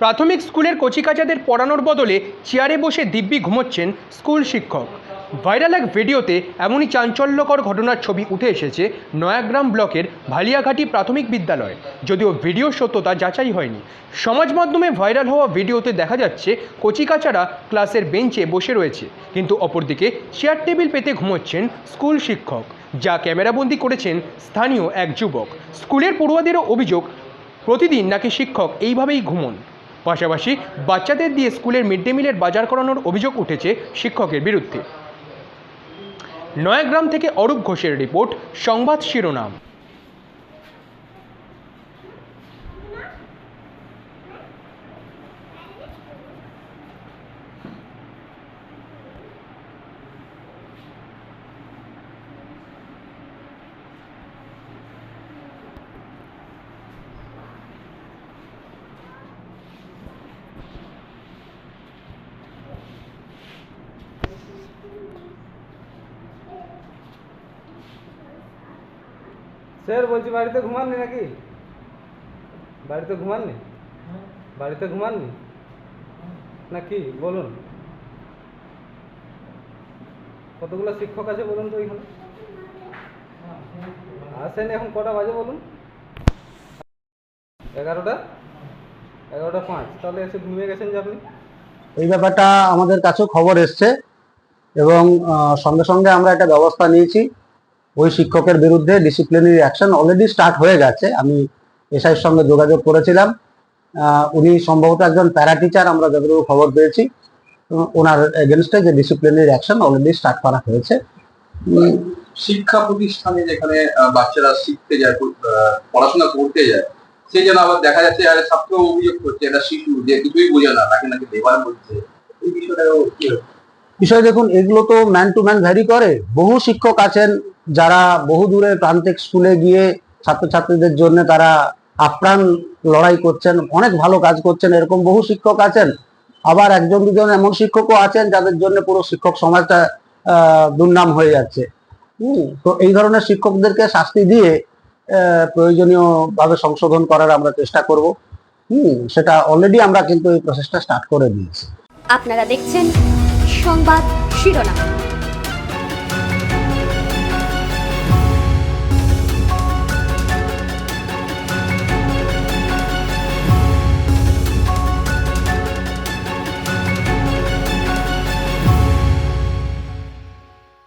প্রাথমিক স্কুলের কচিকাচাদের পড়ানোর বদলে চেয়ারে বসে দিব্যি ঘুমোচ্ছেন স্কুল শিক্ষক। ভাইরাল এক ভিডিওতে এমনই চাঞ্চল্যকর ঘটনার ছবি উঠে এসেছে নয়াগ্রাম ব্লকের ভালিয়াঘাটি প্রাথমিক বিদ্যালয়। যদিও ভিডিও সত্যতা যাচাই হয়নি। সমাজ মাধ্যমে ভাইরাল হওয়া ভিডিওতে দেখা যাচ্ছে, কচিকাচারা ক্লাসের বেঞ্চে বসে রয়েছে। কিন্তু অপরদিকে চেয়ার টেবিল পেতে ঘুমোচ্ছেন স্কুল শিক্ষক, যা ক্যামেরাবন্দি করেছেন স্থানীয় এক যুবক। স্কুলের পড়ুয়াদেরও অভিযোগ, প্রতিদিন নাকি শিক্ষক এইভাবেই ঘুমন। পাশাপাশি বাচ্চাদের দিয়ে স্কুলের মিড ডে মিলের বাজার করানোর অভিযোগ উঠেছে শিক্ষকের বিরুদ্ধে। নয়াগ্রাম থেকে অরূপ ঘোষের রিপোর্ট, সংবাদ শিরোনাম। স্যার, বলছি বাড়িতে ঘুমাননি নাকি? বাড়িতে ঘুমাননি? বাড়িতে ঘুমাননি? নাকি বলুন। কতগুলো শিক্ষক আছে বলুন তো এখানে? আসেন এখন কটা বাজে বলুন? এগারোটা? এগারোটা পাঁচ। তাহলে এসে ঘুমিয়ে গেছেন যে আপনি? এই ব্যাপারটা আমাদের কাছেও খবর এসছে এবং সঙ্গে সঙ্গে আমরা একটা ব্যবস্থা নিয়েছি। ওই শিক্ষকের বিরুদ্ধে ডিসিপ্লিনারি অ্যাকশন অলরেডি স্টার্ট হয়ে গেছে। আমি এসআইয়ের সঙ্গে যোগাযোগ করেছিলাম। উনি সম্ভবত একজন প্যারা টিচার আমরা যতটুকু খবর পেয়েছি। ওনার এগেনস্টে যে ডিসিপ্লিনারি অ্যাকশন অলরেডি স্টার্ট করা হয়েছে। শিক্ষা প্রতিষ্ঠানে যেখানে বাচ্চারা শিখতে যায় পড়াশোনা করতে যায় সে যেন আবার দেখা যাচ্ছে আর ছাত্র অভিযোগ করছে একটা শিশু যে কিছুই বোঝে না তাকে নাকি দেবার বলছে। এই বিষয়টা বিষয় দেখুন এগুলো তো ম্যান টু ম্যান ভ্যারি করে। বহু শিক্ষক আছেন যারা বহু দূরে প্রান্তিক স্কুলে গিয়ে ছাত্রছাত্রীদের জন্য তারা আপ্রাণ লড়াই করছেন, অনেক ভালো কাজ করছেন, এরকম বহু শিক্ষক আছেন। আবার একজন দুজন এমন শিক্ষকও আছেন যাদের জন্য পুরো শিক্ষক সমাজটা দুর্নাম হয়ে যাচ্ছে। তো এই ধরনের শিক্ষকদেরকে শাস্তি দিয়ে প্রয়োজনীয়ভাবে সংশোধন করার আমরা চেষ্টা করব। হুম, সেটা অলরেডি আমরা কিন্তু এই প্রসেসটা স্টার্ট করে দিয়েছি। আপনারা দেখছেন সংবাদ শিরোনাম।